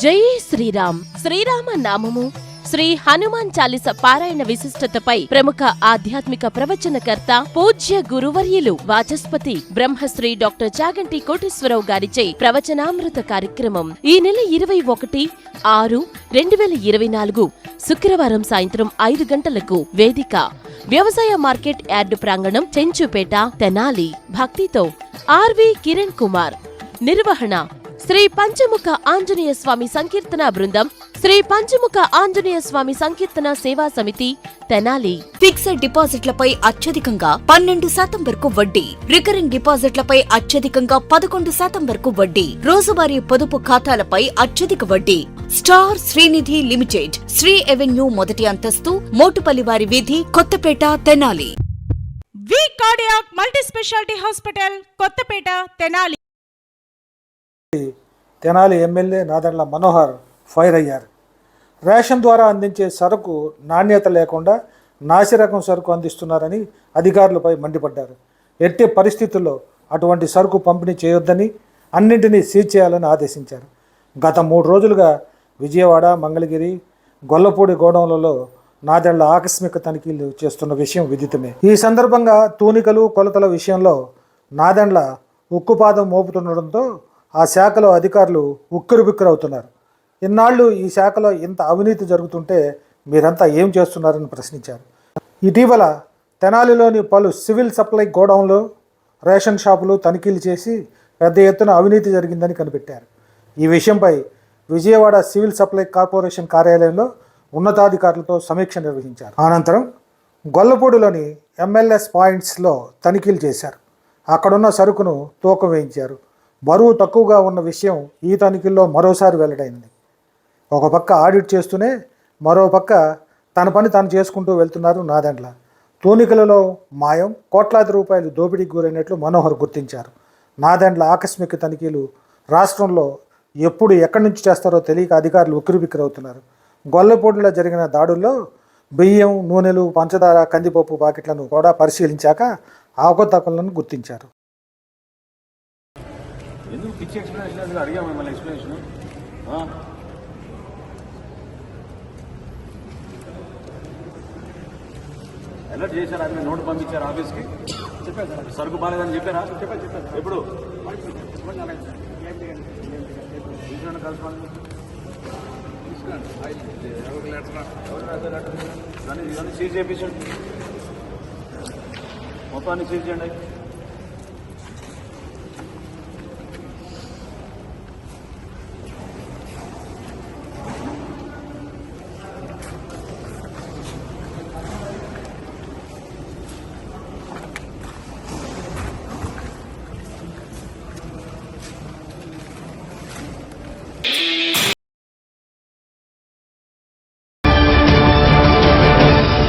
జై శ్రీరామ్. శ్రీరామ నామము శ్రీ హనుమాన్ చాలీస పారాయణ విశిష్టతపై ప్రముఖ ఆధ్యాత్మిక ప్రవచనకర్త పూజ్య గురువర్యులు వాచస్పతి బ్రహ్మశ్రీ డాక్టర్ చాగంటి కోటేశ్వరరావు గారిచే ప్రవచనామృత కార్యక్రమం. ఈ నెల ఇరవై ఒకటి ఆరు రెండు వేల ఇరవై నాలుగు శుక్రవారం సాయంత్రం ఐదు గంటలకు వేదిక. వ్యవసాయ మార్కెట్ యార్డు ప్రాంగణం చెంచుపేట తెనాలి. భక్తితో ఆర్వి కిరణ్ కుమార్. నిర్వహణ శ్రీ పంచముఖ ఆంజనేయ స్వామి సంకీర్తన బృందం శ్రీ పంచముఖ ఆంజనేయ స్వామి సంకీర్తన సేవా సమితి తెనాలి. ఫిక్స్డ్ డిపాజిట్లపై అత్యధికంగా పన్నెండు శాతం వరకు వడ్డీ. రికరింగ్ డిపాజిట్లపై అత్యధికంగా పదకొండు శాతం వరకు వడ్డీ. రోజువారీ పొదుపు ఖాతాలపై అత్యధిక వడ్డీ. Star Srinidhi limited Sri avenue మొదటి అంతస్తు మోటుపల్లివారి వీధి Kothapeta Tenali. V cardiac multi speciality hospital Kothapeta Tenali. Tenali MLA Nadendla Manohar fire అయ్యారు. రేషన్ ద్వారా అందించే సరుకు నాణ్యత లేకుండా నాసిరకం సరుకు అందిస్తున్నారని అధికారులపై మండిపడ్డారు. ఎట్టి పరిస్థితుల్లో అటువంటి సరుకు పంపిణీ చేయొద్దని అన్నింటినీ సీజ్ చేయాలని ఆదేశించారు. గత మూడు రోజులుగా విజయవాడ మంగళగిరి గొల్లపూడి గోడౌన్లలో నాదెండ్ల ఆకస్మిక తనిఖీలు చేస్తున్న విషయం విదితమే. ఈ సందర్భంగా తూనికలు కొలతల విషయంలో నాదెండ్ల ఉక్కుపాదం మోపుతుండడంతో ఆ శాఖలో అధికారులు ఉక్కిరిబిక్కిరవుతున్నారు ఇన్నాళ్ళు ఈ శాఖలో ఇంత అవినీతి జరుగుతుంటే మీరంతా ఏం చేస్తున్నారని ప్రశ్నించారు. ఇటీవల తెనాలిలోని పలు సివిల్ సప్లై గోడౌన్లు రేషన్ షాపులు తనిఖీలు చేసి పెద్ద ఎత్తున అవినీతి జరిగిందని కనిపెట్టారు. ఈ విషయంపై విజయవాడ సివిల్ సప్లై కార్పొరేషన్ కార్యాలయంలో ఉన్నతాధికారులతో సమీక్ష నిర్వహించారు. అనంతరం గొల్లపూడిలోని ఎంఎల్ఎస్ పాయింట్స్లో తనిఖీలు చేశారు. అక్కడున్న సరుకును తూకం వేయించారు. బరువు తక్కువగా ఉన్న విషయం ఈ తనిఖీల్లో మరోసారి వెల్లడైంది. ఒక పక్క ఆడిట్ చేస్తూనే మరో పక్క తన పని తాను చేసుకుంటూ వెళ్తున్నారు నాదెండ్ల. తూనికలలో మాయం కోట్లాది రూపాయలు దోపిడీకి గురైనట్లు మనోహర్ గుర్తించారు. నాదెండ్ల ఆకస్మిక తనిఖీలు రాష్ట్రంలో ఎప్పుడు ఎక్కడి నుంచి చేస్తారో తెలియక అధికారులు ఉక్కిరిబిక్కిరవుతున్నారు. గొల్లపూడిలో జరిగిన దాడుల్లో బియ్యం నూనెలు పంచదార కందిపప్పు పాకెట్లను కూడా పరిశీలించాక అవకతవకలను గుర్తించారు. ఇచ్చి పిచ్చి ఎక్స్ప్లెనేషన్ అది అడిగా మిమ్మల్ని ఎక్స్ప్లెనేషన్ అలర్ట్ చేశారా? మీరు నోట్ పంపించారు ఆఫీస్కి? చెప్పారు సార్ సరుకు బాగాలేదని చెప్పారా? చెప్పారు చెప్పారు. ఎప్పుడు? తీసుకురండి దాన్ని సీజ్ చేయించండి మొత్తాన్ని సీజ్ చేయండి.